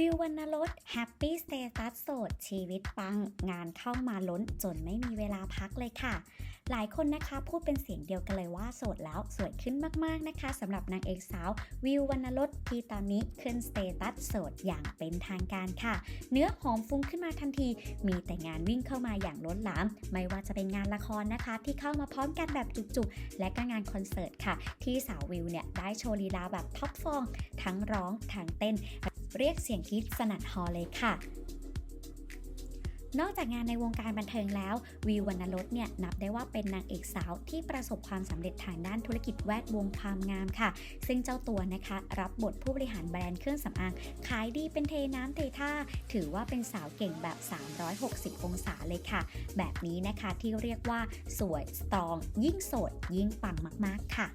วิววรรณรสแฮปปี้สเตตัสโสด ชีวิตปัง งานเข้ามาล้นจนไม่มีเวลาพักเลยค่ะ หลายคนนะคะพูดเป็นเสียงเดียวกันเลยว่าโสดแล้วสวยขึ้นมากๆนะคะสำหรับนางเอกสาว วิววรรณรสที่ตอนนี้ขึ้นสเตตัสโสดอย่างเป็นทางการค่ะ เนื้อหอมฟุ้งขึ้นมาทันที มีแต่งานวิ่งเข้ามาอย่างล้นหลาม ไม่ว่าจะเป็นงานละครนะคะ ที่เข้ามาพร้อมกันแบบจุกๆ และก็งานคอนเสิร์ตค่ะ ที่สาววิวเนี่ยได้โชว์ลีลาแบบท็อปฟอร์มทั้งร้องทั้งเต้น เรียกเสียงกรี๊ดสนั่นฮอลเลยค่ะนอกจากงานในวงการบันเทิงแล้ว วิววรรณรสเนี่ยนับได้ว่าเป็นนางเอกสาวที่ประสบความสำเร็จทางด้านธุรกิจแวดวงความงามค่ะ ซึ่งเจ้าตัวนะคะ รับบทผู้บริหารแบรนด์เครื่องสำอาง ขายดีเป็นเทน้ำเทท่า ถือว่าเป็นสาวเก่งแบบ 360 องศาเลยค่ะ แบบนี้นะคะที่เรียกว่าสวยสตรอง ยิ่งโสดยิ่งปังมาก ๆ ค่ะ